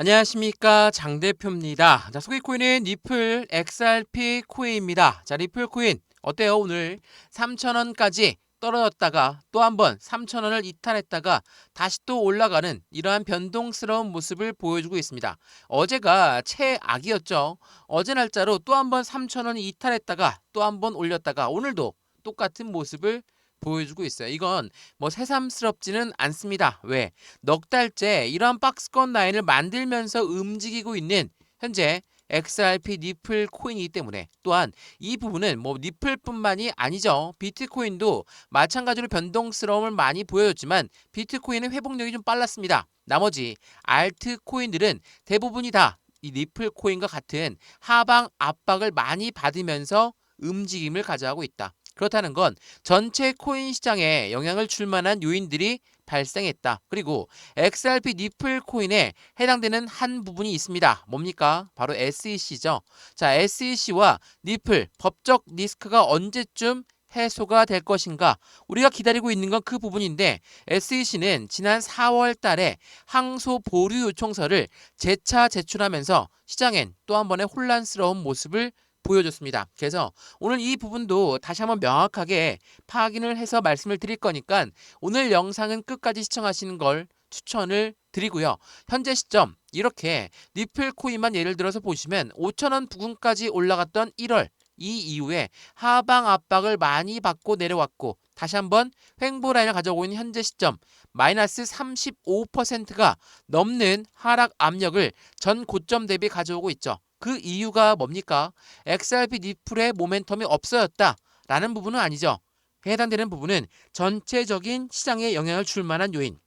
안녕하십니까 장 대표입니다. 자 소개 코인은 리플 XRP 코인입니다. 자 리플 코인 어때요 오늘 3,000원까지 떨어졌다가 또 한번 3,000원을 이탈했다가 다시 또 올라가는 이러한 변동스러운 모습을 보여주고 있습니다. 어제가 최악이었죠. 어제 날짜로 또 한번 3,000원이 이탈했다가 또 한번 올렸다가 오늘도 똑같은 모습을 보여주고 있어요. 이건 뭐 새삼스럽지는 않습니다. 왜? 넉 달째 이러한 박스권 라인을 만들면서 움직이고 있는 현재 XRP 니플 코인이기 때문에 또한 이 부분은 뭐 니플뿐만이 아니죠. 비트코인도 마찬가지로 변동스러움을 많이 보여줬지만 비트코인은 회복력이 좀 빨랐습니다. 나머지 알트 코인들은 대부분이 다 이 니플 코인과 같은 하방 압박을 많이 받으면서 움직임을 가져가고 있다. 그렇다는 건 전체 코인 시장에 영향을 줄 만한 요인들이 발생했다. 그리고 XRP 니플 코인에 해당되는 한 부분이 있습니다. 뭡니까? 바로 SEC죠. 자, SEC와 니플 법적 리스크가 언제쯤 해소가 될 것인가? 우리가 기다리고 있는 건 그 부분인데 SEC는 지난 4월 달에 항소 보류 요청서를 재차 제출하면서 시장엔 또 한 번의 혼란스러운 모습을 보여줬습니다. 그래서 오늘 이 부분도 다시 한번 명확하게 확인을 해서 말씀을 드릴 거니까 오늘 영상은 끝까지 시청하시는 걸 추천을 드리고요. 현재 시점 이렇게 니플 코인만 예를 들어서 보시면 5천원 부근까지 올라갔던 1월 이 이후에 하방 압박을 많이 받고 내려왔고 다시 한번 횡보 라인을 가져오고 있는 현재 시점 마이너스 35%가 넘는 하락 압력을 전 고점 대비 가져오고 있죠. 그 이유가 뭡니까? XRP 니플의 모멘텀이 없어졌다 라는 부분은 아니죠. 해당되는 부분은 전체적인 시장에 영향을 줄 만한 요인.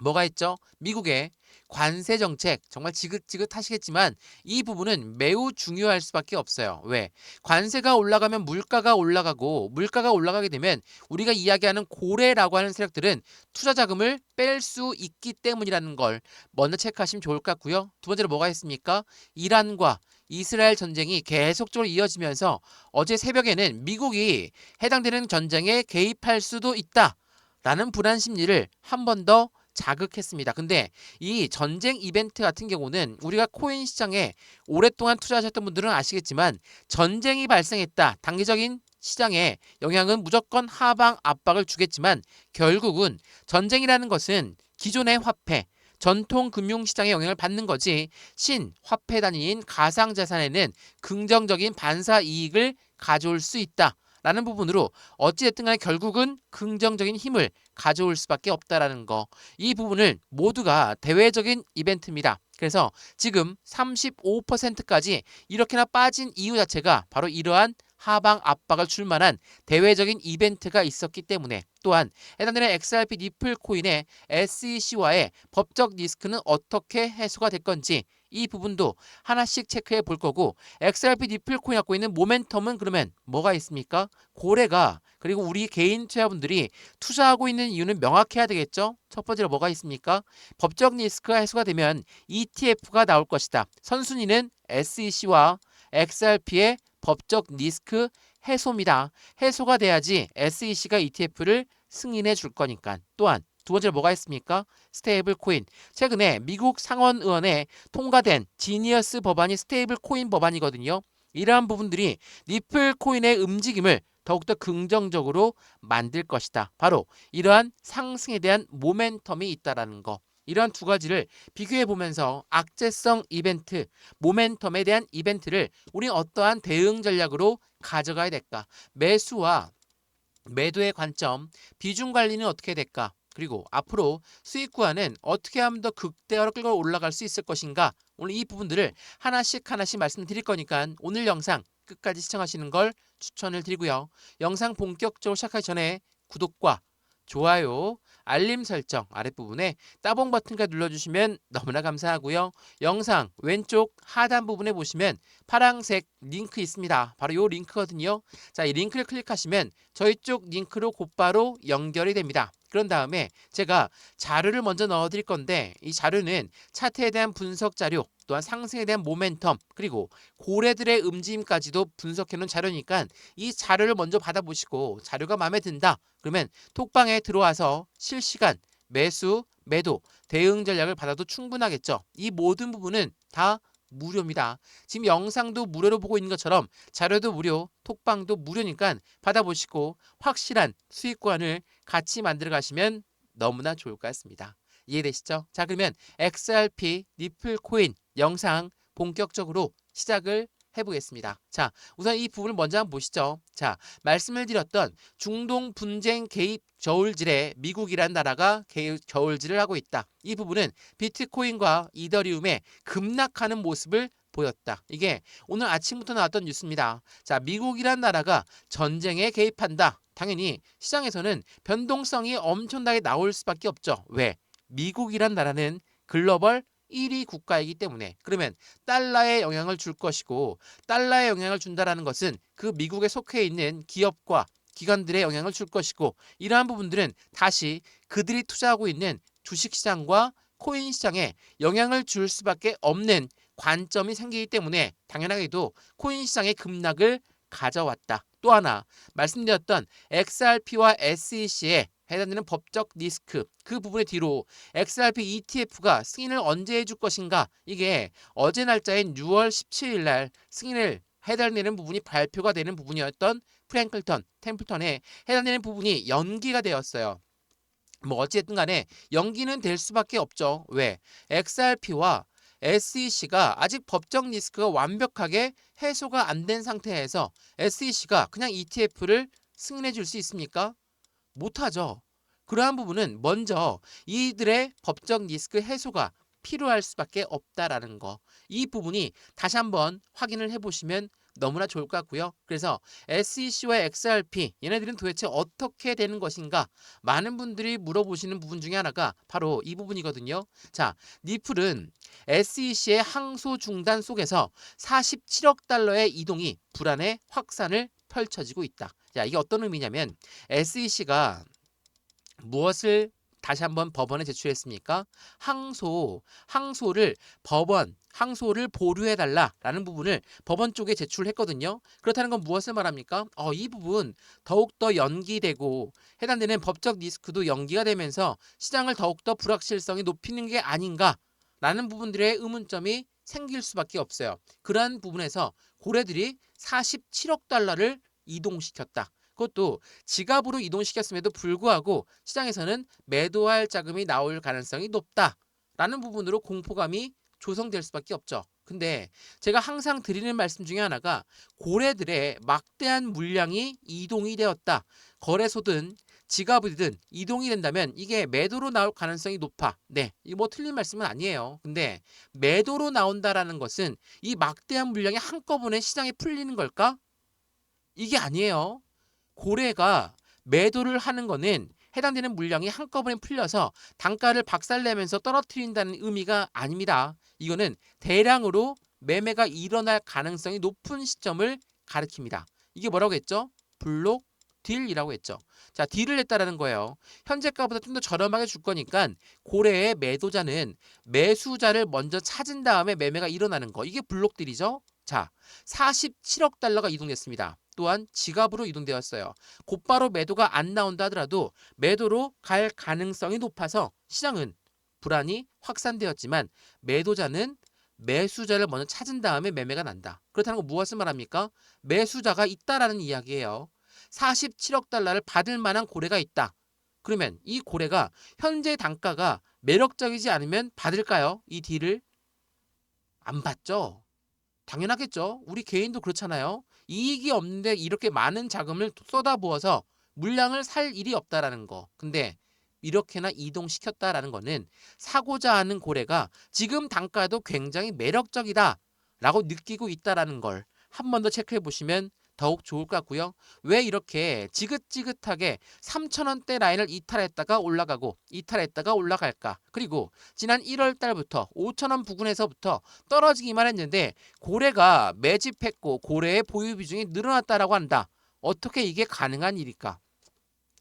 뭐가 있죠? 미국의 관세 정책 정말 지긋지긋하시겠지만 이 부분은 매우 중요할 수밖에 없어요. 왜? 관세가 올라가면 물가가 올라가고 물가가 올라가게 되면 우리가 이야기하는 고래라고 하는 세력들은 투자 자금을 뺄 수 있기 때문이라는 걸 먼저 체크하시면 좋을 것 같고요. 두 번째로 뭐가 있습니까? 이란과 이스라엘 전쟁이 계속적으로 이어지면서 어제 새벽에는 미국이 해당되는 전쟁에 개입할 수도 있다 라는 불안 심리를 한 번 더 자극했습니다. 근데 이 전쟁 이벤트 같은 경우는 우리가 코인 시장에 오랫동안 투자하셨던 분들은 아시겠지만 전쟁이 발생했다. 단기적인 시장에 영향은 무조건 하방 압박을 주겠지만 결국은 전쟁이라는 것은 기존의 화폐, 전통 금융 시장에 영향을 받는 거지 신 화폐 단위인 가상 자산에는 긍정적인 반사 이익을 가져올 수 있다. 라는 부분으로 어찌됐든 간에 결국은 긍정적인 힘을 가져올 수밖에 없다라는 거. 이 부분을 모두가 대외적인 이벤트입니다. 그래서 지금 35%까지 이렇게나 빠진 이유 자체가 바로 이러한 하방 압박을 줄 만한 대외적인 이벤트가 있었기 때문에 또한 해당되는 XRP 니플 코인의 SEC와의 법적 리스크는 어떻게 해소가 될 건지 이 부분도 하나씩 체크해 볼 거고 XRP 니플 코인 갖고 있는 모멘텀은 그러면 뭐가 있습니까? 고래가 그리고 우리 개인 투자분들이 투자하고 있는 이유는 명확해야 되겠죠? 첫 번째로 뭐가 있습니까? 법적 리스크가 해소가 되면 ETF가 나올 것이다. 선순위는 SEC와 XRP의 법적 리스크 해소입니다. 해소가 돼야지 SEC가 ETF를 승인해 줄 거니까. 또한 두 번째로 뭐가 있습니까? 스테이블 코인. 최근에 미국 상원 의원에 통과된 지니어스 법안이 스테이블 코인 법안이거든요. 이러한 부분들이 니플 코인의 움직임을 더욱더 긍정적으로 만들 것이다. 바로 이러한 상승에 대한 모멘텀이 있다라는 거. 이러한 두 가지를 비교해 보면서 악재성 이벤트, 모멘텀에 대한 이벤트를 우리 어떠한 대응 전략으로 가져가야 될까? 매수와 매도의 관점, 비중 관리는 어떻게 될까? 그리고 앞으로 수익 구간은 어떻게 하면 더 극대화로 끌고 올라갈 수 있을 것인가? 오늘 이 부분들을 하나씩 하나씩 말씀드릴 거니까 오늘 영상 끝까지 시청하시는 걸 추천을 드리고요. 영상 본격적으로 시작하기 전에 구독과 좋아요, 알림 설정 아랫부분에 따봉 버튼까지 눌러주시면 너무나 감사하고요. 영상 왼쪽 하단 부분에 보시면 파랑색 링크 있습니다. 바로 이 링크거든요. 자, 이 링크를 클릭하시면 저희 쪽 링크로 곧바로 연결이 됩니다. 그런 다음에 제가 자료를 먼저 넣어 드릴 건데 이 자료는 차트에 대한 분석 자료 또한 상승에 대한 모멘텀 그리고 고래들의 움직임까지도 분석해 놓은 자료니까 이 자료를 먼저 받아보시고 자료가 마음에 든다 그러면 톡방에 들어와서 실시간 매수 매도, 대응 전략을 받아도 충분하겠죠. 이 모든 부분은 다 무료입니다. 지금 영상도 무료로 보고 있는 것처럼 자료도 무료, 톡방도 무료니까 받아보시고 확실한 수익권을 같이 만들어 가시면 너무나 좋을 것 같습니다. 이해되시죠? 자 그러면 XRP 니플 코인 영상 본격적으로 시작을 해보겠습니다. 자, 우선 이 부분을 먼저 한번 보시죠. 자, 말씀을 드렸던 중동 분쟁 개입 저울질에 미국이란 나라가 저울질을 하고 있다. 이 부분은 비트코인과 이더리움의 급락하는 모습을 보였다. 이게 오늘 아침부터 나왔던 뉴스입니다. 자, 미국이란 나라가 전쟁에 개입한다. 당연히 시장에서는 변동성이 엄청나게 나올 수밖에 없죠. 왜? 미국이란 나라는 글로벌 1위 국가이기 때문에 그러면 달러에 영향을 줄 것이고 달러에 영향을 준다라는 것은 그 미국에 속해 있는 기업과 기관들의 영향을 줄 것이고 이러한 부분들은 다시 그들이 투자하고 있는 주식시장과 코인 시장에 영향을 줄 수밖에 없는 관점이 생기기 때문에 당연하게도 코인 시장의 급락을 가져왔다. 또 하나 말씀드렸던 XRP와 SEC의 해당되는 법적 리스크 그 부분의 뒤로 XRP ETF가 승인을 언제 해줄 것인가 이게 어제 날짜인 6월 17일 날 승인을 해달되는 부분이 발표가 되는 부분이었던 프랭클턴 템플턴에 해당되는 부분이 연기가 되었어요. 뭐 어찌됐든 간에 연기는 될 수밖에 없죠. 왜? XRP와 SEC가 아직 법적 리스크가 완벽하게 해소가 안 된 상태에서 SEC가 그냥 ETF를 승인해 줄 수 있습니까? 못하죠. 그러한 부분은 먼저 이들의 법적 리스크 해소가 필요할 수밖에 없다라는 거. 이 부분이 다시 한번 확인을 해보시면 너무나 좋을 것 같고요. 그래서 SEC와 XRP 얘네들은 도대체 어떻게 되는 것인가? 많은 분들이 물어보시는 부분 중에 하나가 바로 이 부분이거든요. 자, 니플은 SEC의 항소 중단 속에서 47억 달러의 이동이 불안의 확산을 펼쳐지고 있다. 자, 이게 어떤 의미냐면 SEC가 무엇을 다시 한번 법원에 제출했습니까? 항소, 항소를 법원, 항소를 보류해달라라는 부분을 법원 쪽에 제출했거든요. 그렇다는 건 무엇을 말합니까? 어, 이 부분 더욱더 연기되고 해당되는 법적 리스크도 연기가 되면서 시장을 더욱더 불확실성이 높이는 게 아닌가라는 부분들의 의문점이 생길 수밖에 없어요. 그러한 부분에서 고래들이 47억 달러를 이동시켰다. 그것도 지갑으로 이동시켰음에도 불구하고 시장에서는 매도할 자금이 나올 가능성이 높다라는 부분으로 공포감이 조성될 수밖에 없죠. 근데 제가 항상 드리는 말씀 중에 하나가 고래들의 막대한 물량이 이동이 되었다. 거래소든 지갑이든 이동이 된다면 이게 매도로 나올 가능성이 높아. 네, 이거 뭐 틀린 말씀은 아니에요. 근데 매도로 나온다라는 것은 이 막대한 물량이 한꺼번에 시장에 풀리는 걸까? 이게 아니에요. 고래가 매도를 하는 거는 해당되는 물량이 한꺼번에 풀려서 단가를 박살내면서 떨어뜨린다는 의미가 아닙니다. 이거는 대량으로 매매가 일어날 가능성이 높은 시점을 가리킵니다. 이게 뭐라고 했죠? 블록 딜이라고 했죠. 자, 딜을 했다라는 거예요. 현재가보다 좀 더 저렴하게 줄 거니까 고래의 매도자는 매수자를 먼저 찾은 다음에 매매가 일어나는 거. 이게 블록 딜이죠. 자, 47억 달러가 이동됐습니다. 또한 지갑으로 이동되었어요. 곧바로 매도가 안 나온다 하더라도 매도로 갈 가능성이 높아서 시장은 불안이 확산되었지만 매도자는 매수자를 먼저 찾은 다음에 매매가 난다. 그렇다는 건 무엇을 말합니까? 매수자가 있다라는 이야기예요. 47억 달러를 받을 만한 고래가 있다. 그러면 이 고래가 현재 단가가 매력적이지 않으면 받을까요? 이 딜을 안 받죠. 당연하겠죠. 우리 개인도 그렇잖아요. 이익이 없는데 이렇게 많은 자금을 쏟아부어서 물량을 살 일이 없다라는 거. 근데 이렇게나 이동시켰다라는 거는 사고자 하는 고래가 지금 단가도 굉장히 매력적이다 라고 느끼고 있다라는 걸 한 번 더 체크해 보시면 더욱 좋을 것 같고요. 왜 이렇게 지긋지긋하게 3천원대 라인을 이탈했다가 올라가고 이탈했다가 올라갈까? 그리고 지난 1월 달부터 5천원 부근에서부터 떨어지기만 했는데 고래가 매집했고 고래의 보유 비중이 늘어났다라고 한다. 어떻게 이게 가능한 일일까?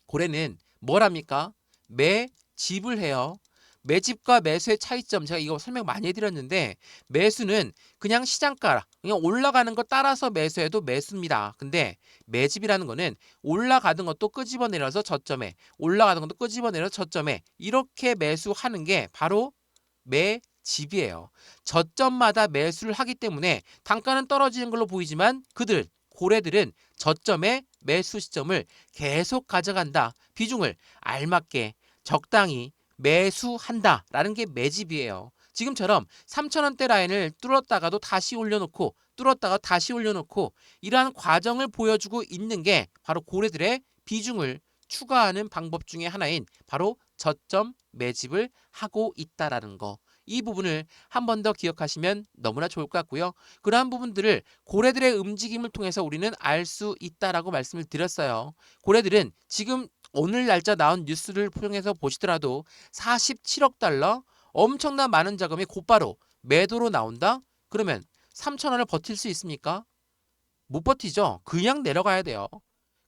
고래는 뭘 합니까? 매집을 해요. 매집과 매수의 차이점 제가 이거 설명 많이 해드렸는데 매수는 그냥 시장가 그냥 올라가는 거 따라서 매수해도 매수입니다. 근데 매집이라는 거는 올라가는 것도 끄집어내려서 저점에 올라가는 것도 끄집어내려서 저점에 이렇게 매수하는 게 바로 매 집이에요. 저점마다 매수를 하기 때문에 단가는 떨어지는 걸로 보이지만 그들 고래들은 저점에 매수 시점을 계속 가져간다. 비중을 알맞게 적당히 매수한다라는 게 매집이에요. 지금처럼 3천원대 라인을 뚫었다가도 다시 올려놓고 뚫었다가 다시 올려놓고 이러한 과정을 보여주고 있는 게 바로 고래들의 비중을 추가하는 방법 중에 하나인 바로 저점 매집을 하고 있다라는 거. 이 부분을 한 번 더 기억하시면 너무나 좋을 것 같고요. 그러한 부분들을 고래들의 움직임을 통해서 우리는 알 수 있다라고 말씀을 드렸어요. 고래들은 지금 오늘 날짜 나온 뉴스를 통해서 보시더라도 47억 달러 엄청난 많은 자금이 곧바로 매도로 나온다? 그러면 3천 원을 버틸 수 있습니까? 못 버티죠. 그냥 내려가야 돼요.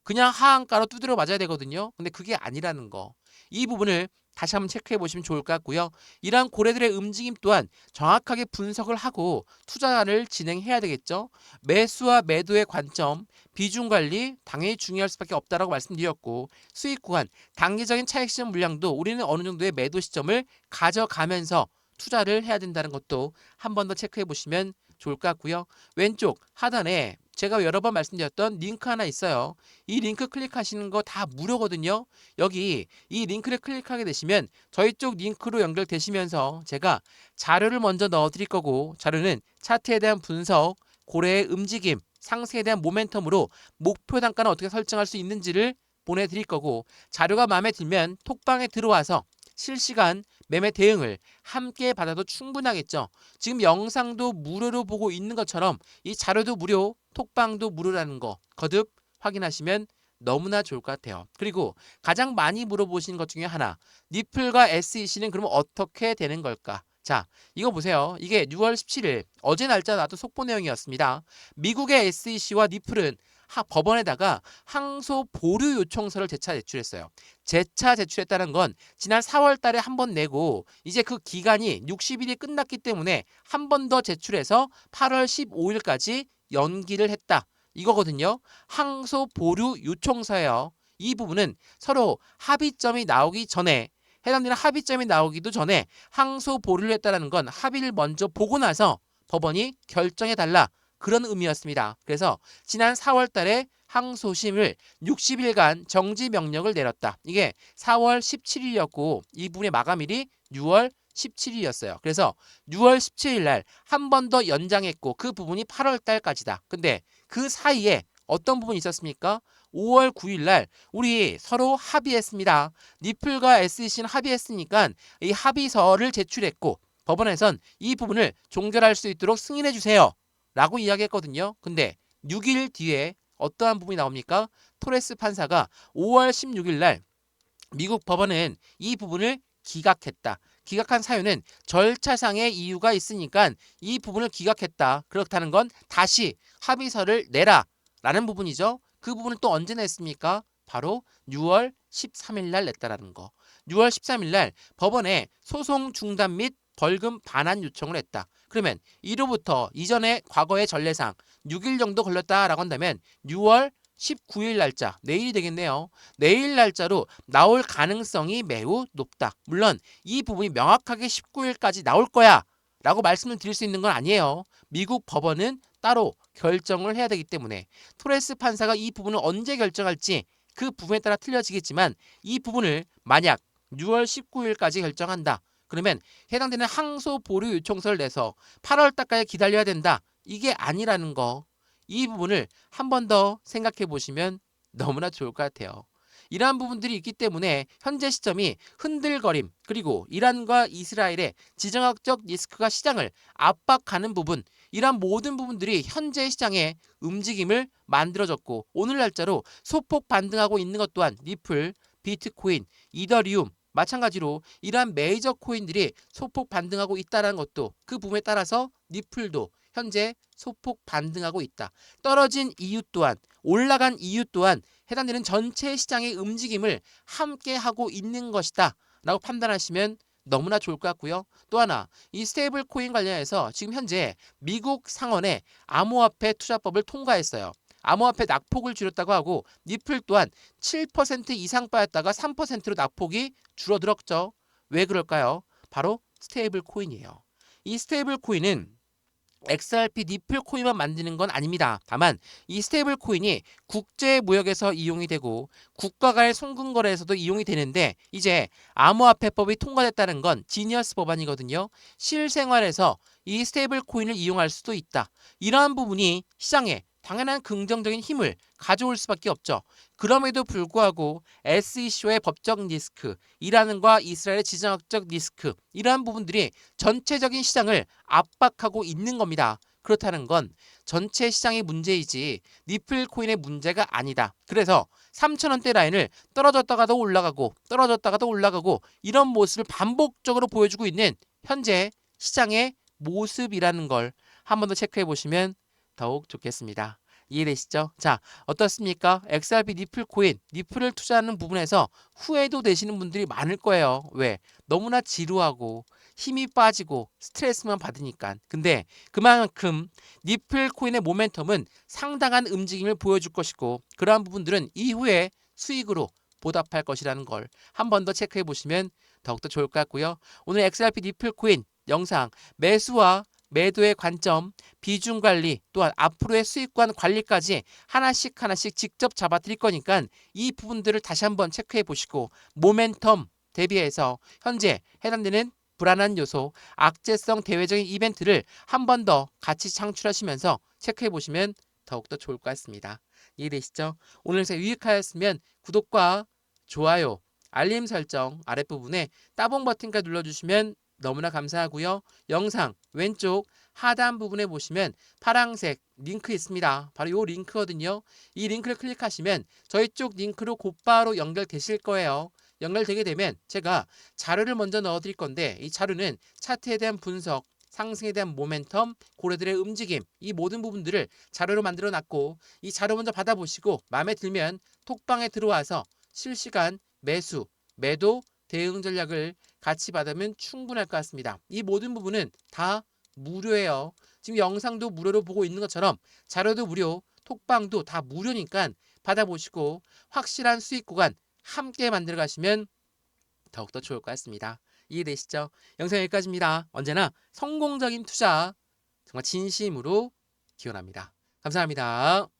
그냥 하한가로 두드려 맞아야 되거든요. 근데 그게 아니라는 거. 이 부분을 다시 한번 체크해 보시면 좋을 것 같고요. 이러한 고래들의 움직임 또한 정확하게 분석을 하고 투자를 진행해야 되겠죠. 매수와 매도의 관점, 비중 관리 당연히 중요할 수밖에 없다라고 말씀드렸고 수익 구간, 단기적인 차익 시점 물량도 우리는 어느 정도의 매도 시점을 가져가면서 투자를 해야 된다는 것도 한 번 더 체크해 보시면 좋을 것 같고요. 왼쪽 하단에 제가 여러 번 말씀드렸던 링크 하나 있어요. 이 링크 클릭하시는 거 다 무료거든요. 여기 이 링크를 클릭하게 되시면 저희 쪽 링크로 연결되시면서 제가 자료를 먼저 넣어 드릴 거고 자료는 차트에 대한 분석, 고래의 움직임, 상승에 대한 모멘텀으로 목표 단가는 어떻게 설정할 수 있는지를 보내드릴 거고 자료가 마음에 들면 톡방에 들어와서 실시간 매매 대응을 함께 받아도 충분하겠죠. 지금 영상도 무료로 보고 있는 것처럼 이 자료도 무료, 톡방도 무료라는 거 거듭 확인하시면 너무나 좋을 것 같아요. 그리고 가장 많이 물어보시는 것 중에 하나, 니플과 SEC는 그러면 어떻게 되는 걸까? 자, 이거 보세요. 이게 6월 17일 어제 날짜 나도 속보 내용이었습니다. 미국의 SEC와 니플은 하, 법원에다가 항소 보류 요청서를 재차 제출했어요. 재차 제출했다는 건 지난 4월 달에 한 번 내고 이제 그 기간이 60일이 끝났기 때문에 한 번 더 제출해서 8월 15일까지 연기를 했다. 이거거든요. 항소 보류 요청서예요. 이 부분은 서로 합의점이 나오기 전에 해당되는 합의점이 나오기도 전에 항소 보류를 했다는 건 합의를 먼저 보고 나서 법원이 결정해 달라 그런 의미였습니다. 그래서 지난 4월 달에 항소심을 60일간 정지 명령을 내렸다. 이게 4월 17일이었고 이 부분의 마감일이 6월 17일이었어요. 그래서 6월 17일 날 한 번 더 연장했고 그 부분이 8월 달까지다. 근데 그 사이에 어떤 부분이 있었습니까? 5월 9일 날 우리 서로 합의했습니다. 니플과 SEC는 합의했으니까 이 합의서를 제출했고 법원에선 이 부분을 종결할 수 있도록 승인해 주세요. 라고 이야기했거든요. 근데 6일 뒤에 어떠한 부분이 나옵니까? 토레스 판사가 5월 16일 날 미국 법원은 이 부분을 기각했다. 기각한 사유는 절차상의 이유가 있으니까 이 부분을 기각했다. 그렇다는 건 다시 합의서를 내라. 라는 부분이죠. 그 부분을 또 언제 냈습니까? 바로 6월 13일 날 냈다라는 거. 6월 13일 날 법원에 소송 중단 및 벌금 반환 요청을 했다. 그러면 이로부터 이전의 과거의 전례상 6일 정도 걸렸다라고 한다면 6월 19일 날짜 내일이 되겠네요. 내일 날짜로 나올 가능성이 매우 높다. 물론 이 부분이 명확하게 19일까지 나올 거야. 라고 말씀을 드릴 수 있는 건 아니에요. 미국 법원은 따로 결정을 해야 되기 때문에 토레스 판사가 이 부분을 언제 결정할지 그 부분에 따라 틀려지겠지만 이 부분을 만약 6월 19일까지 결정한다. 그러면 해당되는 항소 보류 요청서를 내서 8월 달까지 기다려야 된다. 이게 아니라는 거. 이 부분을 한 번 더 생각해 보시면 너무나 좋을 것 같아요. 이러한 부분들이 있기 때문에 현재 시점이 흔들거림 그리고 이란과 이스라엘의 지정학적 리스크가 시장을 압박하는 부분 이러한 모든 부분들이 현재 시장의 움직임을 만들어졌고 오늘 날짜로 소폭 반등하고 있는 것 또한 리플, 비트코인, 이더리움 마찬가지로 이러한 메이저 코인들이 소폭 반등하고 있다는 것도 그 부분에 따라서 니플도 현재 소폭 반등하고 있다. 떨어진 이유 또한 올라간 이유 또한 해당되는 전체 시장의 움직임을 함께 하고 있는 것이다. 라고 판단하시면 너무나 좋을 것 같고요. 또 하나 이 스테이블 코인 관련해서 지금 현재 미국 상원에 암호화폐 투자법을 통과했어요. 암호화폐 낙폭을 줄였다고 하고 니플 또한 7% 이상 빠졌다가 3%로 낙폭이 줄어들었죠. 왜 그럴까요? 바로 스테이블 코인이에요. 이 스테이블 코인은 XRP 니플 코인만 만드는 건 아닙니다. 다만 이 스테이블 코인이 국제 무역에서 이용이 되고 국가 간 송금 거래에서도 이용이 되는데 이제 암호화폐법이 통과됐다는 건 지니어스 법안이거든요. 실생활에서 이 스테이블 코인을 이용할 수도 있다. 이러한 부분이 시장에 당연한 긍정적인 힘을 가져올 수밖에 없죠. 그럼에도 불구하고 SEC의 법적 리스크, 이란과 이스라엘의 지정학적 리스크, 이러한 부분들이 전체적인 시장을 압박하고 있는 겁니다. 그렇다는 건 전체 시장의 문제이지 니플 코인의 문제가 아니다. 그래서 3천원대 라인을 떨어졌다가도 올라가고 떨어졌다가도 올라가고 이런 모습을 반복적으로 보여주고 있는 현재 시장의 모습이라는 걸 한 번 더 체크해 보시면 더욱 좋겠습니다. 이해되시죠? 자, 어떻습니까? XRP 니플 코인, 니플을 투자하는 부분에서 후회도 되시는 분들이 많을 거예요. 왜? 너무나 지루하고 힘이 빠지고 스트레스만 받으니까. 근데 그만큼 니플 코인의 모멘텀은 상당한 움직임을 보여줄 것이고 그러한 부분들은 이후에 수익으로 보답할 것이라는 걸 한 번 더 체크해 보시면 더욱더 좋을 것 같고요. 오늘 XRP 니플 코인 영상 매수와 매도의 관점, 비중 관리, 또한 앞으로의 수익관 관리까지 하나씩 하나씩 직접 잡아 드릴 거니까 이 부분들을 다시 한번 체크해 보시고 모멘텀 대비해서 현재 해당되는 불안한 요소, 악재성 대외적인 이벤트를 한 번 더 같이 창출하시면서 체크해 보시면 더욱더 좋을 것 같습니다. 이해되시죠? 오늘 영상 유익하였으면 구독과 좋아요, 알림 설정 아랫부분에 따봉 버튼까지 눌러주시면 너무나 감사하고요. 영상 왼쪽 하단 부분에 보시면 파랑색 링크 있습니다. 바로 이 링크거든요. 이 링크를 클릭하시면 저희 쪽 링크로 곧바로 연결되실 거예요. 연결되게 되면 제가 자료를 먼저 넣어 드릴 건데 이 자료는 차트에 대한 분석, 상승에 대한 모멘텀, 고래들의 움직임 이 모든 부분들을 자료로 만들어 놨고 이 자료 먼저 받아보시고 마음에 들면 톡방에 들어와서 실시간 매수, 매도, 대응 전략을 같이 받으면 충분할 것 같습니다. 이 모든 부분은 다 무료예요. 지금 영상도 무료로 보고 있는 것처럼 자료도 무료, 톡방도 다 무료니까 받아보시고 확실한 수익 구간 함께 만들어 가시면 더욱더 좋을 것 같습니다. 이해되시죠? 영상 여기까지입니다. 언제나 성공적인 투자 정말 진심으로 기원합니다. 감사합니다.